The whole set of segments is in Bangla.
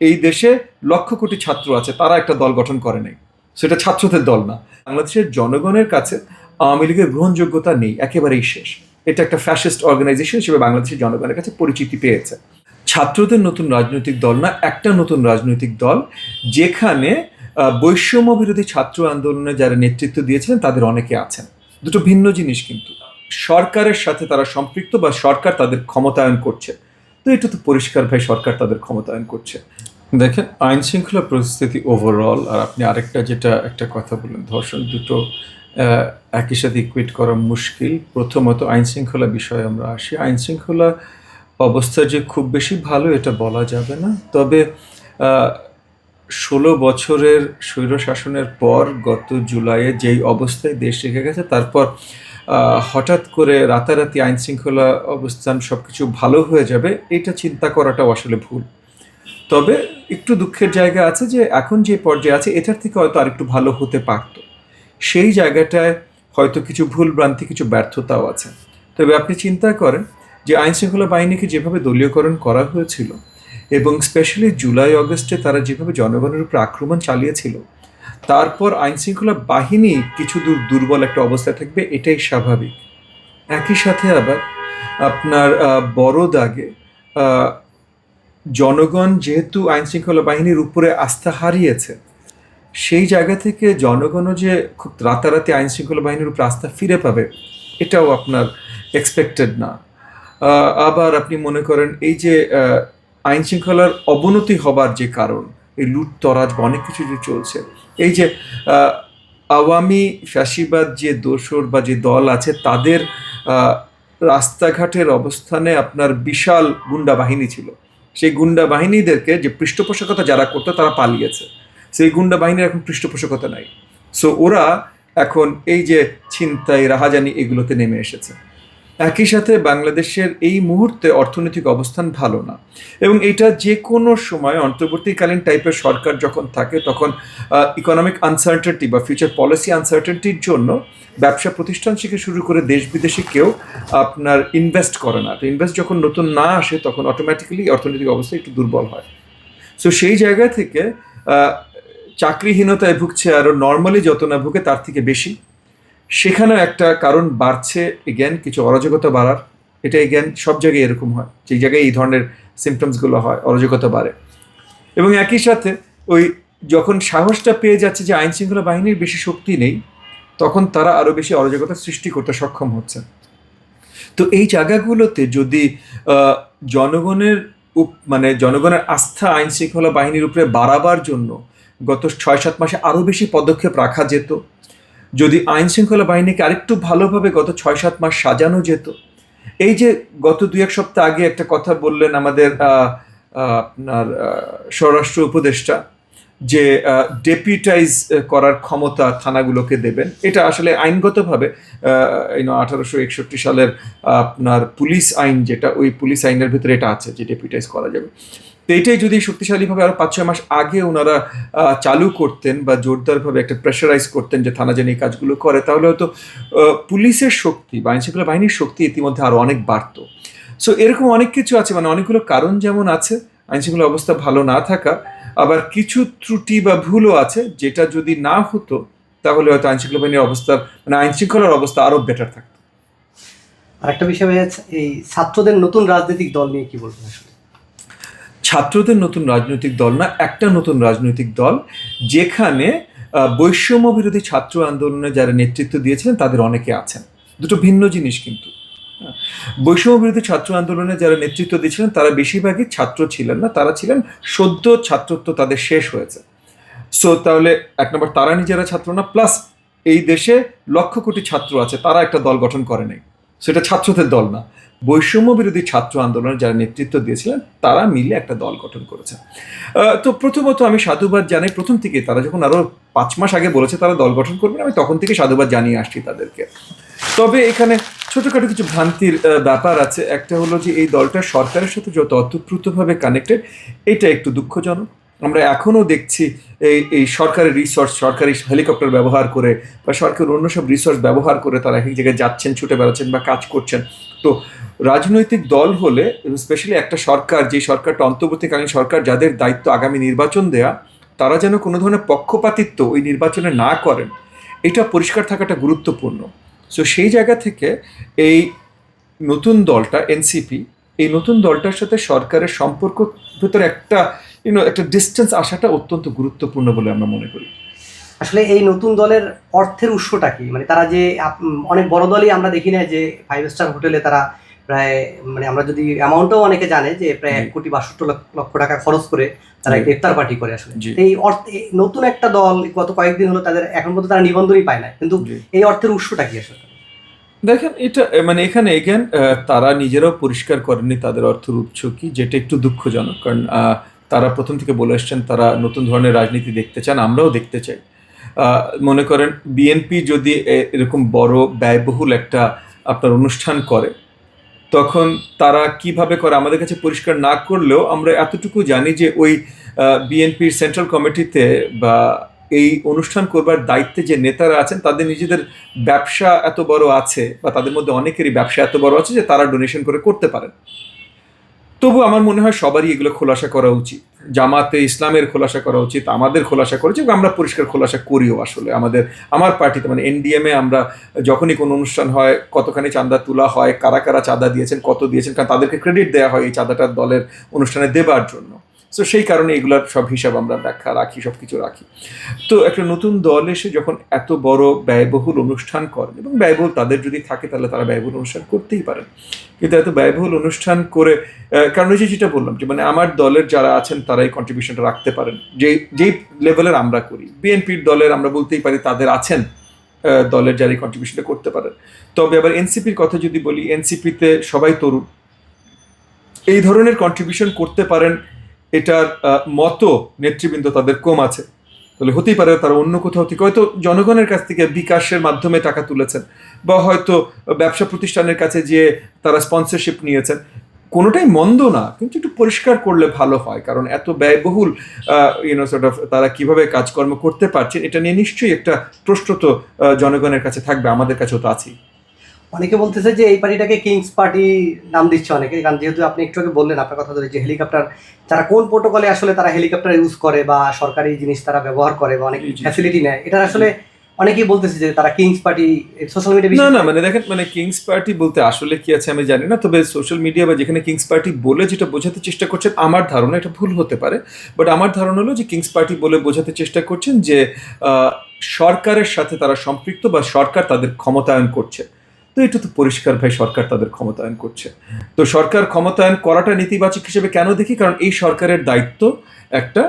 এই দেশে লক্ষ কোটি ছাত্র আছে, তারা একটা দল গঠন করে নাই। সেটা ছাত্রদের দল না। বাংলাদেশের জনগণের কাছে আওয়ামী লীগের গ্রহণযোগ্যতা নেই, একেবারেই শেষ। এটা একটা ফ্যাসিস্ট অর্গানাইজেশন হিসেবে বাংলাদেশের জনগণের কাছে পরিচিতি পেয়েছে। ছাত্রদের নতুন রাজনৈতিক দল না, একটা নতুন রাজনৈতিক দল, যেখানে বৈষম্য বিরোধী ছাত্র আন্দোলনে যারা নেতৃত্ব দিয়েছিলেন তাদের অনেকে আছেন। দুটো ভিন্ন জিনিস কিন্তু। সরকারের সাথে তারা সম্পৃক্ত বা সরকার তাদের ক্ষমতায়ন করছে। তো এটা তো পরিষ্কার ভাই, সরকার তাদের ক্ষমতায়ন করছে। দেখেন আইন শৃঙ্খলা পরিস্থিতি ওভারঅল আর আপনি আরেকটা যেটা, একটা কথা বললেন, ধর্ষণ দুটো একই সাথে ইকুইট করা মুশকিল। প্রথমত আইন শৃঙ্খলা বিষয়ে আমরা আসি। আইন শৃঙ্খলা অবস্থা যে খুব বেশি ভালো, এটা বলা যাবে না। তবে ষোলো বছরের স্বৈর শাসনের পর গত জুলাইয়ে যেই অবস্থায় দেশ রেখে গেছে, তারপর হঠাৎ করে রাতারাতি আইন শৃঙ্খলা অবস্থান সব কিছু ভালো হয়ে যাবে, এটা চিন্তা করাটাও আসলে ভুল। তবে একটু দুঃখের জায়গা আছে যে এখন যে পর্যায়ে আছে, এটার থেকে হয়তো আরেকটু ভালো হতে পারত। সেই জায়গাটায় হয়তো কিছু ভুল ভ্রান্তি, কিছু ব্যর্থতাও আছে। তবে আপনি চিন্তা করেন যে আইন শৃঙ্খলা বাহিনীকে যেভাবে দলীয়করণ করা হয়েছিল এবং স্পেশালি জুলাই, অগস্টে তারা যেভাবে জনগণের উপর আক্রমণ চালিয়েছিল, তারপর আইন শৃঙ্খলা বাহিনী কিছু দূর দুর্বল একটা অবস্থায় থাকবে, এটাই স্বাভাবিক। একই সাথে আবার আপনার বড় দাগে জনগণ যেহেতু আইন শৃঙ্খলা বাহিনীর উপরে আস্থা হারিয়েছে, সেই জায়গা থেকে জনগণও যে খুব রাতারাতি আইন শৃঙ্খলা বাহিনীর উপর আস্থা ফিরে পাবে, এটাও আপনার এক্সপেক্টেড না। আবার আপনি মনে করেন এই যে আইন শৃঙ্খলার অবনতি হবার যে কারণ, এই লুটতরাজ অনেক কিছু যে চলছে, এই যে আওয়ামী ফ্যাসিবাদ যে দোসর বা যে দল আছে, তাদের রাস্তাঘাটের অবস্থানে আপনার বিশাল গুন্ডা বাহিনী ছিল। সেই গুন্ডা বাহিনীদেরকে যে পৃষ্ঠপোষকতা যারা করতো তারা পালিয়েছে। সেই গুন্ডা বাহিনীর এখন পৃষ্ঠপোষকতা নাই। সো ওরা এখন এই যে ছিনতাই, রাহাজানি এগুলোতে নেমে এসেছে। একই সাথে বাংলাদেশের এই মুহূর্তে অর্থনৈতিক অবস্থান ভালো না। এবং এটা যে কোনো সময় অন্তর্বর্তীকালীন টাইপের সরকার যখন থাকে, তখন ইকোনমিক আনসার্টেনটি বা ফিউচার পলিসি আনসার্টেনটির জন্য ব্যবসা প্রতিষ্ঠান থেকে শুরু করে দেশ বিদেশে কেউ আপনার ইনভেস্ট করে না। তো ইনভেস্ট যখন নতুন না আসে, তখন অটোমেটিক্যালি অর্থনৈতিক অবস্থা একটু দুর্বল হয়। সো সেই জায়গা থেকে চাকরিহীনতায় ভুগছে আরও নর্মালি যত না ভুগে, তার থেকে বেশি। সেখানেও একটা কারণ বাড়ছে এগেন কিছু অরাজকতা বাড়ার। এটা এগেন সব জায়গায় এরকম হয়। যে জায়গায় এই ধরনের সিমটমসগুলো হয়, অরাজকতা বাড়ে। এবং একই সাথে ওই যখন সাহসটা পেয়ে যাচ্ছে যে আইন শৃঙ্খলা বাহিনীর বেশি শক্তি নেই, তখন তারা আরও বেশি অরাজকতা সৃষ্টি করতে সক্ষম হচ্ছে। তো এই জায়গাগুলোতে যদি জনগণের মানে জনগণের আস্থা আইন শৃঙ্খলা বাহিনীর উপরে বাড়াবার জন্য গত ছয় সাত মাসে আরও বেশি পদক্ষেপ রাখা যেত যদি আইন শৃঙ্খলা বাহিনীকে আরেকটু ভালোভাবে গত ছয় সাত মাস সাজানো যেত, এই যে গত দুই এক সপ্তাহ আগে একটা কথা বললেন আমাদের আপনার স্বরাষ্ট্র উপদেষ্টা যে ডেপুটাইজ করার ক্ষমতা থানাগুলোকে দেবেন। এটা আসলে আইনগতভাবে আঠারোশো একষট্টি সালের আপনার পুলিশ আইন যেটা, ওই পুলিশ আইনের ভিতরে এটা আছে যে ডেপুটাইজ করা যাবে। তো এটাই যদি শক্তিশালীভাবে আরও পাঁচ ছয় মাস আগে ওনারা চালু করতেন বা জোরদারভাবে একটা প্রেশারাইজ করতেন যে থানা যেন এই কাজগুলো করে, তাহলে হয়তো পুলিশের শক্তি বা আইনশৃঙ্খলা বাহিনীর শক্তি ইতিমধ্যে আরও অনেক বাড়তো। সো এরকম অনেক কিছু আছে মানে অনেকগুলো কারণ যেমন আছে, আইনশৃঙ্খলা অবস্থা ভালো না থাকা, আবার কিছু ত্রুটি বা ভুলও আছে, যেটা যদি না হতো, তাহলে হয়তো আইনশৃঙ্খলা বাহিনীর অবস্থা মানে আইনশৃঙ্খলার অবস্থা আরও বেটার থাকতো। আরেকটা বিষয় এই ছাত্রদের নতুন রাজনৈতিক দল নিয়ে কি বলবেন আসলে? ছাত্রদের নতুন রাজনৈতিক দল না, একটা নতুন রাজনৈতিক দল, যেখানে বৈষম্য বিরোধী ছাত্র আন্দোলনে যারা নেতৃত্ব দিয়েছিলেন, তাদের অনেকে আছেন। দুটো ভিন্ন জিনিস কিন্তু। বৈষম্য বিরোধী ছাত্র আন্দোলনে যারা নেতৃত্ব দিয়েছিলেন, তারা বেশিরভাগই ছাত্র ছিলেন না, তারা ছিলেন সদ্য ছাত্রত্ব তাদের শেষ হয়েছে। সো তাহলে এক নম্বর তারা নিজেরা ছাত্র না প্লাস এই দেশে লক্ষ কোটি ছাত্র আছে, তারা একটা দল গঠন করে নাই। সেটা ছাত্রদের দল না। বৈষম্য বিরোধী ছাত্র আন্দোলনে যারা নেতৃত্ব দিয়েছিলেন, তারা মিলে একটা দল গঠন করেছে। তো প্রথমত আমি সাধুবাদ জানাই। প্রথম থেকে তারা যখন আরও পাঁচ মাস আগে বলেছে তারা দল গঠন করবেন, আমি তখন থেকে সাধুবাদ জানিয়ে আসছি তাদেরকে। তবে এখানে ছোটোখাটো কিছু ভ্রান্তির ব্যাপার আছে। একটা হলো যে এই দলটা সরকারের সাথে যত অতপ্রুতভাবে কানেক্টেড এটা একটু দুঃখজনক। আমরা এখনও দেখছি এই এই সরকারি রিসোর্স সরকারি হেলিকপ্টার ব্যবহার করে বা সরকারের অন্য সব রিসোর্স ব্যবহার করে তারা এক এক জায়গায় যাচ্ছেন, ছুটে বেড়াচ্ছেন বা কাজ করছেন। তো রাজনৈতিক দল হলে স্পেশালি একটা সরকার, যে সরকারটা অন্তর্বর্তীকালীন সরকার যাদের দায়িত্ব আগামী নির্বাচন দেয়া, তারা যেন কোনো ধরনের পক্ষপাতিত্ব ওই নির্বাচনে না করেন, এটা পরিষ্কার থাকাটা গুরুত্বপূর্ণ। সো সেই জায়গা থেকে এই নতুন দলটা এনসিপি এই নতুন দলটার সাথে সরকারের সম্পর্ক ভেতরে একটা ইউনো একটা ডিস্টেন্স আসাটা অত্যন্ত গুরুত্বপূর্ণ বলে আমরা মনে করি। আসলে এই নতুন দলের অর্থের উৎসটা কি? মানে তারা যে অনেক বড় দলই আমরা দেখি না যে ফাইভ স্টার হোটেলে তারা প্রায় মানে আমরা যদি অ্যামাউন্টও অনেকে জানে যে প্রায় এক কোটি বাষট্টি লক্ষ টাকা খরচ করে তারা ইফতার পার্টি করে আসলে। এই অর্থ নতুন একটা দল গত কয়েকদিন হলো তাদের এখন পর্যন্ত তারা নিবন্ধনই পায় না কিন্তু এই অর্থের উৎসটা কি আসলে? দেখেন এটা মানে এখানে এগেন তারা নিজেরাও পরিষ্কার করেননি তাদের অর্থের উৎস কি যেটা একটু দুঃখজনক। কারণ তারা প্রথম থেকে বলে আসছেন তারা নতুন ধরনের রাজনীতি দেখতে চান, আমরাও দেখতে চাই। মনে করেন বিএনপি যদি এরকম বড় ব্যয়বহুল একটা আপনার অনুষ্ঠান করে, তখন তারা কীভাবে করে? আমাদের কাছে পরিষ্কার না করলেও আমরা এতটুকু জানি যে ওই বিএনপির সেন্ট্রাল কমিটিতে বা এই অনুষ্ঠান করবার দায়িত্বে যে নেতারা আছেন, তাদের নিজেদের ব্যবসা এত বড় আছে বা তাদের মধ্যে অনেকেরই ব্যবসা এত বড় আছে যে তারা ডোনেশন করে করতে পারেন। তবু আমার মনে হয় সবারই এগুলো খোলাসা করা উচিত। জামাতে ইসলামের খোলাসা করা উচিত, আমাদের খোলাসা করা উচিত আমরা পরিষ্কার খোলাসা করিও আসলে। আমাদের, আমার পার্টিতে মানে এনডিএমে আমরা যখনই কোনো অনুষ্ঠান হয়, কতখানি চাঁদা তোলা হয়, কারা কারা চাঁদা দিয়েছেন, কত দিয়েছেন, কারণ তাদেরকে ক্রেডিট দেওয়া হয় এই চাঁদাটা দলের অনুষ্ঠানে দেবার জন্য। সো সেই কারণে এগুলার সব হিসাব আমরা ব্যাখ্যা রাখি সব কিছু রাখি। তো একটা নতুন দল এসে যখন এত বড় ব্যয়বহুল অনুষ্ঠান করেন, এবং ব্যয়বহুল তাদের যদি থাকে তাহলে তারা ব্যয়বহুল অনুষ্ঠান করতেই পারেন। কিন্তু এত ব্যয়বহুল অনুষ্ঠান করে কারণ ওই যে যেটা বললাম যে মানে আমার দলের যারা আছেন তারাই কন্ট্রিবিউশনটা রাখতে পারেন। যেই যেই লেভেলের আমরা করি বিএনপির দলের আমরা বলতেই পারি তাদের আছেন দলের যারা এই কন্ট্রিবিউশনটা করতে পারেন। তবে আবার এনসিপির কথা যদি বলি এনসিপিতে সবাই তরুণ। এই ধরনের কন্ট্রিবিউশন করতে পারেন এটার মতো নেতৃবৃন্দ তাদের কম আছে। তাহলে হতেই পারে তারা অন্য কোথাও থেকে হয়তো জনগণের কাছ থেকে বিকাশের মাধ্যমে টাকা তুলেছেন বা হয়তো ব্যবসা প্রতিষ্ঠানের কাছে যে তারা স্পন্সরশিপ নিয়েছেন। কোনোটাই মন্দ না, কিন্তু একটু পরিষ্কার করলে ভালো হয়, কারণ এত ব্যয়বহুল ইউনো সর্ট অফ তারা কীভাবে কাজকর্ম করতে পারছেন এটা নিয়ে নিশ্চয়ই একটা প্রশ্ন তো জনগণের কাছে থাকবে, আমাদের কাছেও তো আছেই। অনেকে বলতেছে যে এই পার্টিটাকে কিংস পার্টি নাম দিচ্ছে অনেকে। কারণ যেহেতু আপনি একটু আগে বললেন আপনার কথা ধরে যে হেলিকপ্টার যারা কোন প্রোটোকলে আসলে তারা হেলিকপ্টার ইউজ করে বা সরকারি জিনিস তারা ব্যবহার করে বা অনেক। ফ্যাসিলিটি নেয় এটা আসলে অনেকেই বলতেছে যে তারা কিংস পার্টি সোশ্যাল না মিডিয়া না মানে দেখেন মানে কিংস পার্টি বলতে আসলে কি আছে আমি জানি না তবে সোশ্যাল মিডিয়া বা যেখানে কিংস পার্টি বলে যেটা বোঝাতে চেষ্টা করছেন আমার ধারণা এটা ভুল হতে পারে। বাট আমার ধারণা হলো যে কিংস পার্টি বলে বোঝাতে চেষ্টা করছেন যে সরকারের সাথে তারা সম্পৃক্ত বা সরকার তাদের ক্ষমতায়ন করছে। তো এটা তো পরিষ্কার ভাই, সরকার তাদের ক্ষমতায়ন করছে। তো সরকার ক্ষমতায়ন করাটা নেতিবাচক হিসেবে কেন দেখি? কারণ এই সরকারের দায়িত্ব একটা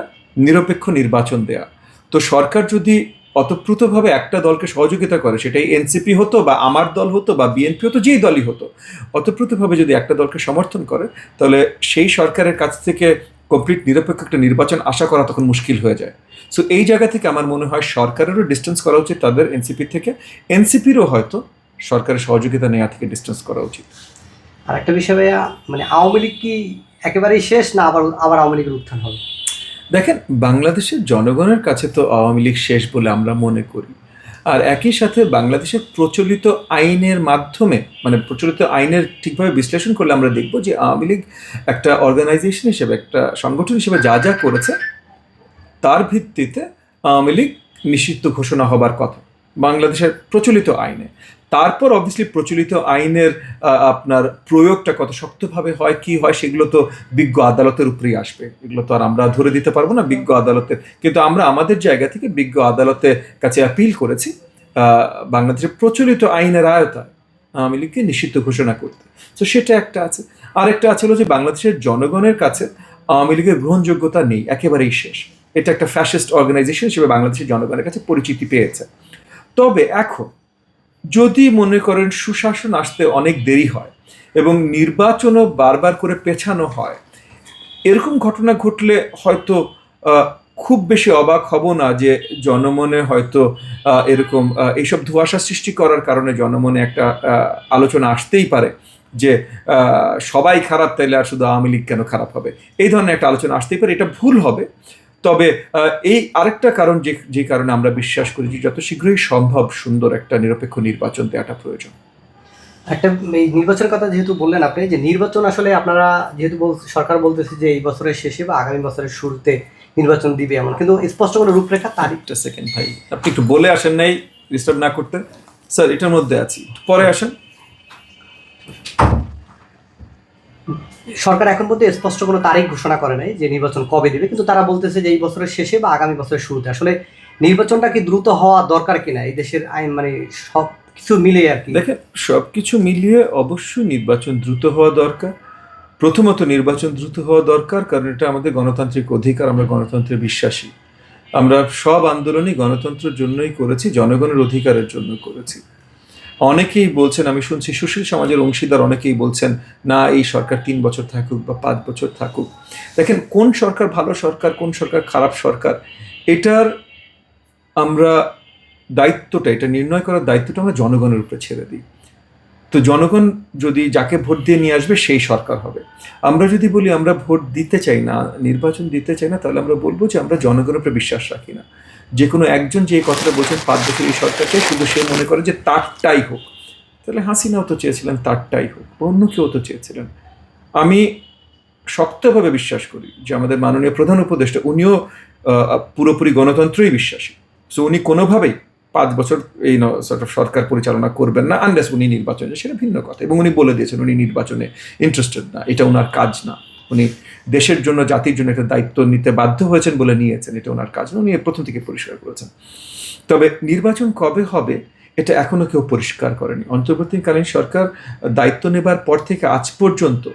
নিরপেক্ষ নির্বাচন দেয়া। তো সরকার যদি অতপ্রুতভাবে একটা দলকে সহযোগিতা করে, সেটাই এনসিপি হতো বা আমার দল হতো বা বিএনপি হতো, যেই দলই হতো, অতপ্রুতভাবে যদি একটা দলকে সমর্থন করে, তাহলে সেই সরকারের কাছ থেকে কমপ্লিট নিরপেক্ষ একটা নির্বাচন আশা করা তখন মুশকিল হয়ে যায়। সো এই জায়গা থেকে আমার মনে হয় সরকারেরও ডিস্টেন্স করা উচিত, তাদের এনসিপি থেকে। এনসিপিরও হয়তো সরকারের সহযোগিতা নেওয়া থেকে ডিস্টেন্স করা উচিত। আর একটা বিষয় ভাইয়া মানে আওয়ামী লীগ কি একেবারেই শেষ না আবার আবার আওয়ামী লীগের উত্থান হবে? দেখেন বাংলাদেশের জনগণের কাছে তো আওয়ামী লীগ শেষ বলে আমরা মনে করি। আর একই সাথে বাংলাদেশের প্রচলিত আইনের মাধ্যমে মানে প্রচলিত আইনের ঠিকভাবে বিশ্লেষণ করলে আমরা দেখব যে আওয়ামী লীগ একটা অর্গানাইজেশন হিসেবে একটা সংগঠন হিসেবে যা যা করেছে তার ভিত্তিতে আওয়ামী লীগ নিষিদ্ধ ঘোষণা হবার কথা। বাংলাদেশের প্রচলিত আইনে। তারপর অবভিয়াসলি প্রচলিত আইনের আপনার প্রয়োগটা কত শক্তভাবে হয়, কি হয়, সেগুলো তো বিজ্ঞ আদালতের উপরেই আসবে। এগুলো তো আর আমরা ধরে দিতে পারব না বিজ্ঞ আদালতের। কিন্তু আমরা আমাদের জায়গা থেকে বিজ্ঞ আদালতের কাছে আপিল করেছি বাংলাদেশের প্রচলিত আইনের আয়তায় আওয়ামী লীগকে নিষিদ্ধ ঘোষণা করতে। তো সেটা একটা আছে। আরেকটা আছে হলো যে বাংলাদেশের জনগণের কাছে আওয়ামী লীগের গ্রহণযোগ্যতা নেই, একেবারেই শেষ। এটা একটা ফ্যাসিস্ট অর্গানাইজেশন হিসেবে বাংলাদেশের জনগণের কাছে পরিচিতি পেয়েছে। তবে এখন যদি মনে করেন সুশাসন আসতে অনেক দেরি হয় এবং নির্বাচনও বারবার করে পেছানো হয়, এরকম ঘটনা ঘটলে হয়তো খুব বেশি অবাক হব না যে জনমনে হয়তো এরকম এইসব ধোঁয়াশা সৃষ্টি করার কারণে জনমনে একটা আলোচনা আসতেই পারে যে সবাই খারাপ তাইলে আর শুধু আওয়ামী লীগ কেন খারাপ হবে? এই ধরনের একটা আলোচনা আসতেই পারে, এটা ভুল হবে। তবে এই আরেকটা কারণ যে যে কারণে আমরা বিশ্বাস করি যে যত শীঘ্রই সম্ভব সুন্দর একটা নিরপেক্ষ নির্বাচন দেওয়াটা প্রয়োজন। একটা এই নির্বাচনের কথা যেহেতু বললেন আপনি যে নির্বাচন আসলে আপনারা যেহেতু সরকার বলতেছে যে এই বছরের শেষে বা আগামী বছরের শুরুতে নির্বাচন দিবে এমন কিন্তু স্পষ্ট কোনো রূপরেখা তারিখটা সেকেন্ড ভাই আপনি একটু বলে আসেন নাই ডিস্টার্ব না করতে। স্যার এটার মধ্যে আছি। পরে আসেন। সরকার এখন পর্যন্ত স্পষ্ট কোনো তারিখ ঘোষণা করে নাই যে নির্বাচন কবে দিবে, কিন্তু তারা বলতেছে যে এই বছরের শেষে বা আগামী বছরের শুরুতে। আসলে নির্বাচনটা কি দ্রুত হওয়া দরকার কিনা? এই দেশের আইন মানে সব কিছু মিলে আর কি। দেখেন সব কিছু মিলিয়ে অবশ্যই নির্বাচন দ্রুত হওয়া দরকার। প্রথমত নির্বাচন দ্রুত হওয়া দরকার, কারণ এটা আমাদের গণতান্ত্রিক অধিকার, আমরা গণতন্ত্রে বিশ্বাসী। আমরা সব আন্দোলনই গণতন্ত্রের জন্যই করেছি, জনগণের অধিকারের জন্য করেছি। অনেকেই বলছেন, আমি শুনছি সুশীল সমাজের অংশীদার অনেকেই বলছেন, না, এই সরকার তিন বছর থাকুক বা পাঁচ বছর থাকুক। দেখেন, কোন সরকার ভালো সরকার, কোন সরকার খারাপ সরকার, এটার আমরা দায়িত্বটা, এটা নির্ণয় করার দায়িত্বটা আমরা জনগণের উপরে ছেড়ে দিই। তো জনগণ যদি যাকে ভোট দিয়ে নিয়ে আসবে, সেই সরকার হবে। আমরা যদি বলি আমরা ভোট দিতে চাই না, নির্বাচন দিতে চাই না, তাহলে আমরা বলব যে আমরা জনগণের উপরে বিশ্বাস রাখি না। যে কোনো একজন যে কথাটা বলছেন, পাঁচ বছর এই সরকারকে শুধু সে মনে করে যে তারটাই হোক। তাহলে হাসিনাও তো চেয়েছিলেন তারটাই হোক, অন্য কেউ তো চেয়েছিলেন। আমি শক্তভাবে বিশ্বাস করি যে আমাদের মাননীয় প্রধান উপদেষ্টা, উনিও পুরোপুরি গণতন্ত্রই বিশ্বাসী। সো উনি কোনোভাবেই পাঁচ বছর এই সরকার পরিচালনা করবেন না আনলেস উনি নির্বাচনে, সেটা ভিন্ন কথা। এবং উনি বলে দিয়েছেন উনি নির্বাচনে ইন্টারেস্টেড না। এটা ওনার কাজ না। উনি দেশের জন্য, জাতির জন্য একটা দায়িত্ব নিতে বাধ্য হয়েছেন বলে নিয়েছেন। এটা ওনার কাজ না। উনি প্রথম থেকে পরিষ্কার করেছেন। তবে নির্বাচন কবে হবে, এটা এখনও কেউ পরিষ্কার করেনি। অন্তর্বর্তীকালীন সরকার দায়িত্ব নেবার পর থেকে আজ পর্যন্ত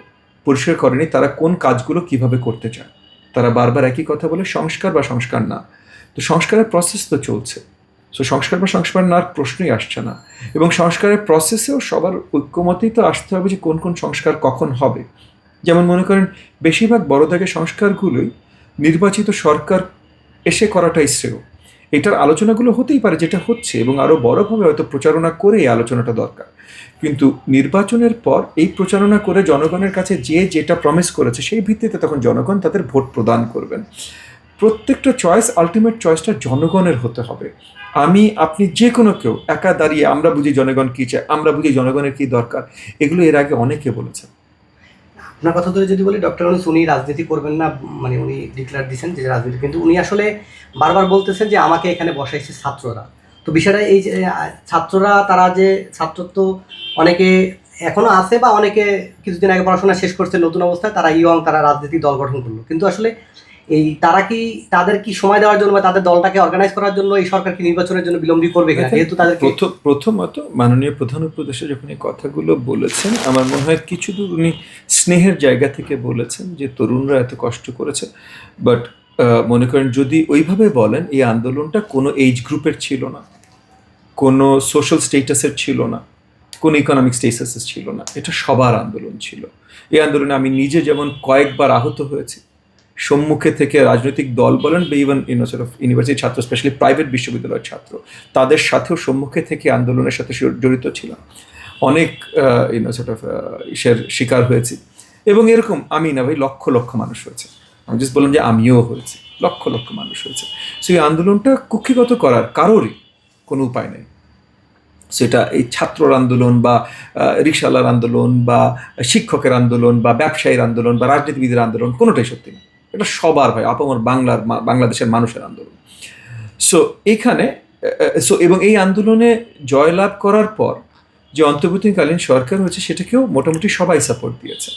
পরিষ্কার করেনি তারা কোন কাজগুলো কীভাবে করতে চায়। তারা বারবার একই কথা বলে, সংস্কার বা সংস্কার না। তো সংস্কারের প্রসেস তো চলছে। সো সংস্কার বা সংস্কার না প্রশ্নই আসছে না। এবং সংস্কারের প্রসেসেও সবার ঐক্যমতেই তো আসতে হবে যে কোন কোন সংস্কার কখন হবে। যেমন মনে করেন, বেশিরভাগ বড় দাগে সংস্কারগুলোই নির্বাচিত সরকার এসে করাটাই শ্রেয়। এটার আলোচনাগুলো হতেই পারে যেটা হচ্ছে এবং আরও বড়ভাবে হয়তো প্রচারণা করে এই আলোচনাটা দরকার। কিন্তু নির্বাচনের পর এই প্রচারণা করে জনগণের কাছে যে যেটা প্রমিস করেছে সেই ভিত্তিতে তখন জনগণ তাদের ভোট প্রদান করবেন। প্রত্যেকটা চয়েস আলটিমেট চয়েসটা জনগণের হতে হবে। আমি, আপনি যে কোনো কেউ, একা দাঁড়িয়ে আমরা বুঝি জনগণ কী চায়, আমরা বুঝি জনগণের কী দরকার, এগুলো এর আগে অনেকে বলেছেন। আপনার কথা ধরে যদি বলি ডক্টর ইউনূস উনি রাজনীতি করবেন না মানে উনি ডিক্লেয়ার দিয়েছেন যে রাজনীতি, কিন্তু উনি আসলে বারবার বলতেছেন যে আমাকে এখানে বসাইছে ছাত্ররা। তো বিষয়টা এই যে ছাত্ররা, তারা যে ছাত্রত্ব অনেকে এখনও আছে বা অনেকে কিছুদিন আগে পড়াশোনা শেষ করছে নতুন অবস্থায় তারা ইয়ং তারা রাজনীতি দল গঠন করল। কিন্তু আসলে এই তারা কি তাদের কি সময় দেওয়ার জন্য বা তাদের দলটাকে অর্গানাইজ করার জন্য এই সরকার কি নির্বাচনের জন্য বিলম্বী করবে কিনা? যেহেতু তাদের প্রথম প্রথমত মাননীয় প্রধান উপদেষ্টা যখন এই কথাগুলো বলেছেন আমার মনে হয় কিছু দূর উনি স্নেহের জায়গা থেকে বলেছেন যে তরুণরা এত কষ্ট করেছে। বাট মনে করেন যদি ওইভাবে বলেন এই আন্দোলনটা কোনো এইজ গ্রুপের ছিল না। কোনো সোশ্যাল স্টেটাসের ছিল না। কোনো ইকোনমিক স্টেটাসের ছিল না। এটা সবার আন্দোলন ছিল। এই আন্দোলনে আমি নিজে যেমন কয়েকবার আহত হয়েছি, সম্মুখে থেকে রাজনৈতিক দল বলেন বা even you know sort of university ছাত্র স্পেশালি প্রাইভেট বিশ্ববিদ্যালয়ের ছাত্র, তাদের সাথেও সম্মুখে থেকে আন্দোলনের সাথে জড়িত ছিলাম। অনেক ইউনো সর্ট অফ ইসের শিকার হয়েছি। এবং এরকম আমি না ভাই, লক্ষ লক্ষ মানুষ হয়েছে। আমি জাস্ট বললাম যে আমিও হয়েছি। লক্ষ লক্ষ মানুষ হয়েছে। সো এই আন্দোলনটা কুক্ষিগত করার কারোরই কোনো উপায় নেই। সেটা এই ছাত্রর আন্দোলন বা রিক্সাওয়ালার আন্দোলন বা, শিক্ষকের আন্দোলন বা, ব্যবসায়ীর আন্দোলন বা, রাজনীতিবিদের আন্দোলন কোনোটাই সত্যি না। এটা সবার ভাই আপামর বাংলার বাংলাদেশের মানুষের আন্দোলন। সো এখানে সো এবং এই আন্দোলনে জয়লাভ করার পর যে অন্তর্বর্তীকালীন সরকার হয়েছে, সেটাকেও মোটামুটি সবাই সাপোর্ট দিয়েছে।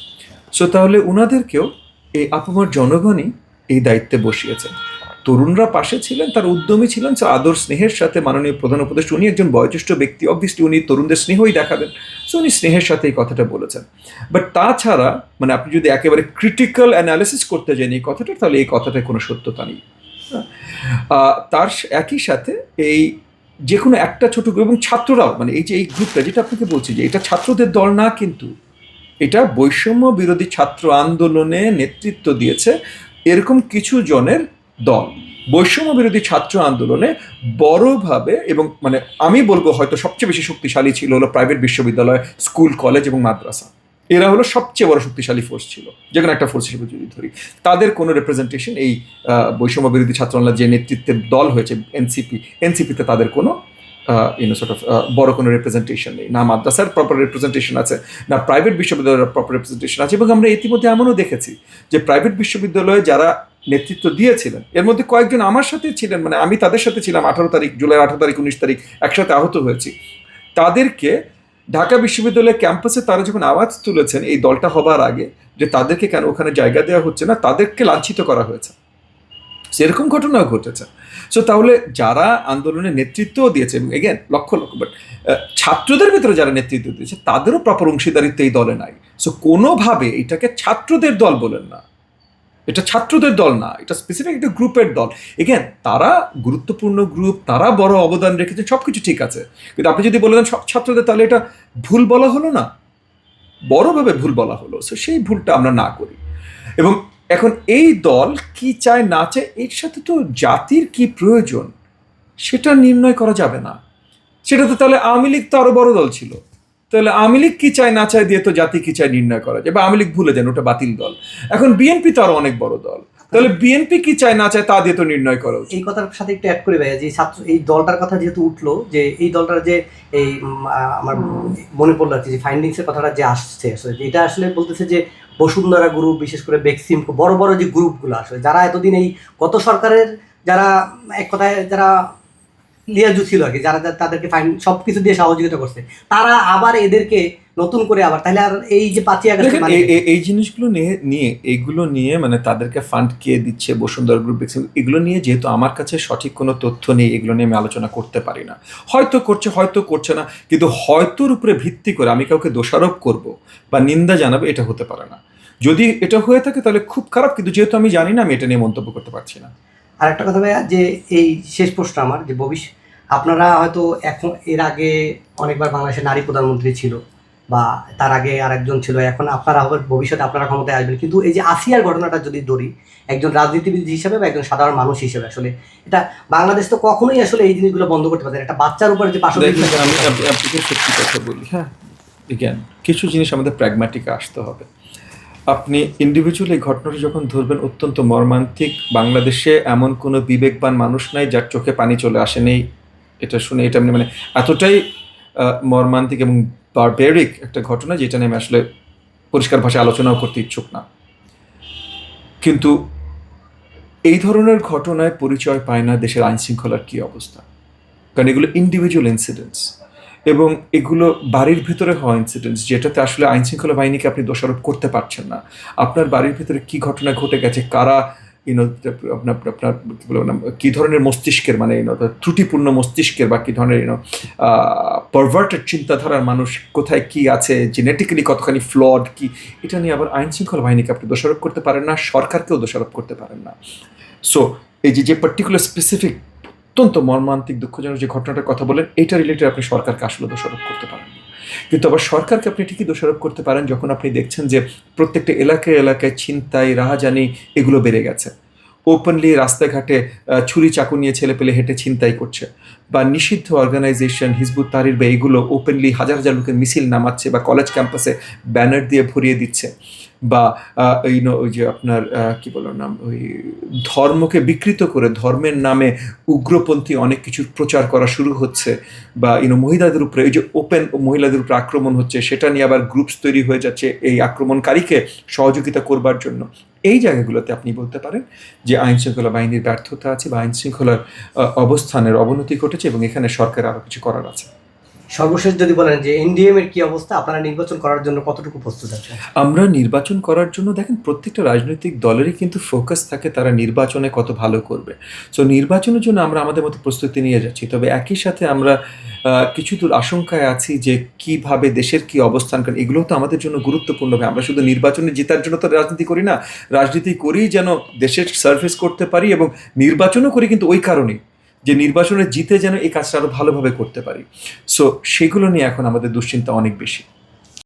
সো তাহলে ওনাদেরকেও এই আপামর জনগণই এই দায়িত্বে বসিয়েছেন তরুণরা পাশে ছিলেন, তার উদ্যমী ছিলেন, সো আদর স্নেহের সাথে মাননীয় প্রধান উপদেষ্টা। উনি একজন বয়োজ্যেষ্ঠ ব্যক্তি অবভিয়াসলি উনি তরুণদের স্নেহই দেখাবেন। সো উনি স্নেহের সাথে এই কথাটা বলেছেন। বাট তাছাড়া মানে আপনি যদি একেবারে ক্রিটিক্যাল অ্যানালিসিস করতে যান এই কথাটা, তাহলে এই কথাটায় কোনো সত্যতা নেই। তার একই সাথে এই যে কোনো একটা ছোট গ্রুপ এবং ছাত্ররাও মানে এই যে এই গ্রুপটা যেটা আপনাকে বলছি যে এটা ছাত্রদের দল না কিন্তু, এটা বৈষম্য বিরোধী ছাত্র আন্দোলনে নেতৃত্ব দিয়েছে। এরকম কিছু জনের দল। বৈষম্য বিরোধী ছাত্র আন্দোলনে বড়ভাবে এবং মানে আমি বলব হয়তো সবচেয়ে বেশি শক্তিশালী ছিল হলো প্রাইভেট বিশ্ববিদ্যালয় স্কুল কলেজ এবং মাদ্রাসা। এরা হলো সবচেয়ে বড় শক্তিশালী ফোর্স ছিল। যে কোনো একটা ফোর্স হিসেবে যদি ধরি। তাদের কোনো রেপ্রেজেন্টেশন এই বৈষম্য বিরোধী ছাত্র আন্দোলন যে নেতৃত্বের দল হয়েছে এনসিপি এনসিপিতে তাদের কোনো ইউনো সর্ট অফ বড় কোনো রিপ্রেজেন্টেশন নেই। না মাদ্রাসার প্রপার রিপ্রেজেন্টেশন আছে, না প্রাইভেট বিশ্ববিদ্যালয়ের প্রপার রিপ্রেজেন্টেশন আছে। এবং আমরা ইতিমধ্যে এমনও দেখেছি যে প্রাইভেট বিশ্ববিদ্যালয়ে যারা নেতৃত্ব দিয়েছিলেন, এর মধ্যে কয়েকজন আমার সাথে ছিলেন মানে আমি তাদের সাথে ছিলাম, আঠারো তারিখ, জুলাই আঠারো তারিখ, উনিশ তারিখ একসাথে আহত হয়েছি। তাদেরকে ঢাকা বিশ্ববিদ্যালয়ের ক্যাম্পাসে তারা যখন আওয়াজ তুলেছেন এই দলটা হবার আগে, যে তাদেরকে কেন ওখানে জায়গা দেওয়া হচ্ছে না, তাদেরকে লাঞ্ছিত করা হয়েছে। সেরকম ঘটনাও ঘটেছে। সো তাহলে যারা আন্দোলনের নেতৃত্বও দিয়েছে, এবং এগেন লক্ষ লক্ষ বাট ছাত্রদের ভিতরে যারা নেতৃত্ব দিয়েছে, তাদেরও প্রপার অংশীদারিত্ব এই দলে নাই। সো কোনোভাবে এটাকে ছাত্রদের দল বলেন না। এটা ছাত্রদের দল না, এটা স্পেসিফিক একটা গ্রুপের দল। এগেন তারা গুরুত্বপূর্ণ গ্রুপ তারা বড় অবদান রেখেছে সব কিছু ঠিক আছে। কিন্তু আপনি যদি বলেন সব ছাত্রদের, তাহলে এটা ভুল বলা হলো না? বড়ভাবে ভুল বলা হলো। সো সেই ভুলটা আমরা না করি। এবং এখন এই দল কি চায় না চায়, এর সাথে তো জাতির কি প্রয়োজন, সেটা নির্ণয় করা যাবে না। সেটা তো তাহলে আওয়ামী লীগ তো আরও বড় দল ছিল। তাহলে আওয়ামী লীগ কি চায় না চায় দিয়ে তো জাতি কি চায় নির্ণয় করা যায়? বা আওয়ামী লীগ ভুলে যান, ওটা বাতিল দল। এখন বিএনপি তো আরও অনেক বড় দল। তাহলে বিএনপি কি চায়, না চায়, তা দিয়ে তো নির্ণয় করো এই কথার সাথে একটু অ্যাড করে ভাইয়া, যে ছাত্র এই দলটার কথা যেহেতু উঠল, যে এই দলটার যে এই আমার মনে পড়ল আর কি, যে ফাইন্ডিংসের কথাটা যে আসছে, আসলে এটা আসলে বলতেছে যে বসুন্ধরা গ্রুপ বিশেষ করে বেক্সিম বড় বড় যে গ্রুপগুলো আসলে, যারা এতদিন এই গত সরকারের যারা এক কথায় যারা লিয়াজু ছিল আর কি যারা তাদেরকে ফাইন সব কিছু দিয়ে সহযোগিতা করছে। তারা আবার এদেরকে নতুন করে আবার তাহলে আর এই যে পাঁচই আগস্ট এই- জিনিসগুলো নিয়ে নিয়ে এইগুলো নিয়ে মানে তাদেরকে ফান্ড কে দিচ্ছে বসুন্ধরা গ্রুপ এগুলো নিয়ে যেহেতু আমার কাছে সঠিক কোনো তথ্য নেই এগুলো নিয়ে আমি আলোচনা করতে পারি না। হয়তো করছে হয়তো করছে না কিন্তু হয়তোর উপরে ভিত্তি করে আমি কাউকে দোষারোপ করব বা নিন্দা জানাব এটা হতে পারে না। যদি এটা হয়ে থাকে তাহলে খুব খারাপ কিন্তু যেহেতু আমি জানি না আমি এটা নিয়ে মন্তব্য করতে পারছি না। আর একটা কথা ভাইয়া যে এই শেষ প্রশ্ন আমার যে ভবিষ্যৎ আপনারা হয়তো এখন এর আগে অনেকবার বাংলাদেশের নারী প্রধানমন্ত্রী ছিল বা তার আগে আরেকজন ছিল এখন আপনারা হবে ভবিষ্যতে আপনারা ক্ষমতায় আসবেন। কিন্তু এই যে আসিয়ার ঘটনাটা যদি ধরি একজন রাজনীতিবিদ হিসেবে বা একজন সাধারণ মানুষ হিসেবে আসলে এটা বাংলাদেশ তো কখনোই আসলে এই জিনিসগুলো বন্ধ করতে পারে। একটা বাচ্চার উপরে যে পাশে আমি আপনাকে সত্যি কথা বলি। হ্যাঁ জ্ঞান কিছু জিনিস আমাদের প্র্যাগম্যাটিকে আসতে হবে। আপনি ইন্ডিভিজুয়াল এই ঘটনাটা যখন ধরবেন অত্যন্ত মর্মান্তিক। বাংলাদেশে এমন কোনো বিবেকবান মানুষ নাই যার চোখে পানি চলে আসেনি। এটা শুনে এটা মানে মানে এতটাই মর্মান্তিক এবং বারবেরিক একটা ঘটনা যেটা নিয়ে আমি আসলে পরিষ্কার ভাষায় আলোচনাও করতে ইচ্ছুক না। কিন্তু এই ধরনের ঘটনায় পরিচয় পায় না দেশের আইন শৃঙ্খলার কী অবস্থা? কারণ এগুলো ইন্ডিভিজুয়াল ইনসিডেন্টস এবং এগুলো বাড়ির ভিতরে হওয়া ইনসিডেন্টস যেটাতে আসলে আইন শৃঙ্খলা বাহিনীকে আপনি দোষারোপ করতে পারছেন না। আপনার বাড়ির ভিতরে কি ঘটনা ঘটে গেছে? কারা ইউনো আপনার আপনার কি ধরনের মস্তিষ্কের মানে ইউনো ত্রুটিপূর্ণ মস্তিষ্কের বা কী ধরনের ইউনো পারভার্টেড চিন্তাধারার মানুষ কোথায় কি আছে জেনেটিক্যালি কতখানি ফ্লড কি, এটা নিয়ে আবার আইন শৃঙ্খলা বাহিনীকে আপনি দোষারোপ করতে পারেন না, সরকারকেও দোষারোপ করতে পারেন না সো এই যে যে পার্টিকুলার স্পেসিফিক অত্যন্ত মর্মান্তিক, দুঃখজনক যে ঘটনাটার কথা বলেন এটা রিলেটেড আপনি সরকারকে আসলে দোষারোপ করতে পারেন। কিন্তু আবার সরকারকে আপনি ঠিকই দোষারোপ করতে পারেন যখন আপনি দেখছেন যে প্রত্যেকটা এলাকায় এলাকায় ছিনতাই, রাহাজানি এগুলো বেড়ে গেছে। ওপেনলি রাস্তাঘাটে ছুরি চাকু নিয়ে ছেলে পেলে হেঁটে ছিনতাই করছে বা নিষিদ্ধ অর্গানাইজেশন হিজবুত তারির বা এগুলো ওপেনলি হাজার হাজার লোকের মিছিল নামাচ্ছে বা কলেজ ক্যাম্পাসে ব্যানার দিয়ে ভরিয়ে দিচ্ছে। বা এই ওই যে আপনার কি বলো নাম, ওই ধর্মকে বিকৃত করে ধর্মের নামে উগ্রপন্থী অনেক কিছুর প্রচার করা শুরু হচ্ছে বা, ইনো, মহিলাদের উপরে, এই যে ওপেন মহিলাদের উপরে আক্রমণ হচ্ছে, সেটা নিয়ে আবার গ্রুপস তৈরি হয়ে যাচ্ছে এই আক্রমণকারীকে সহযোগিতা করবার জন্য। এই জায়গাগুলোতে আপনি বলতে পারেন যে আইন শৃঙ্খলা বাহিনীর ব্যর্থতা আছে বা আইন শৃঙ্খলার অবস্থানের অবনতি ঘটেছে এবং এখানে সরকার আরও কিছু করার আছে। সর্বশেষ যদি বলেন যে এনডিএম এর কি অবস্থা, আপনারা নির্বাচন করার জন্য কতটুকু প্রস্তুত আছেন? আমরা নির্বাচন করার জন্য দেখেন, প্রত্যেকটা রাজনৈতিক দলেরই কিন্তু ফোকাস থাকে তারা নির্বাচনে কত ভালো করবে। সো নির্বাচনের জন্য আমরা আমাদের মতো প্রস্তুতি নিয়ে যাচ্ছি। তবে একই সাথে আমরা কিছু দূর আশঙ্কায় আছি যে কীভাবে দেশের কি অবস্থান কারণ এগুলো তো আমাদের জন্য গুরুত্বপূর্ণ ভাই। আমরা শুধু নির্বাচনে জেতার জন্য তো রাজনীতি করি না, রাজনীতি করি যেন দেশের সার্ভিস করতে পারি এবং নির্বাচনও করি কিন্তু ওই কারণেই। যে নির্বাচনে জিতে যেন এই কাজটা আরও ভালোভাবে করতে পারি। সো সেগুলো নিয়ে এখন আমাদের দুশ্চিন্তা অনেক বেশি।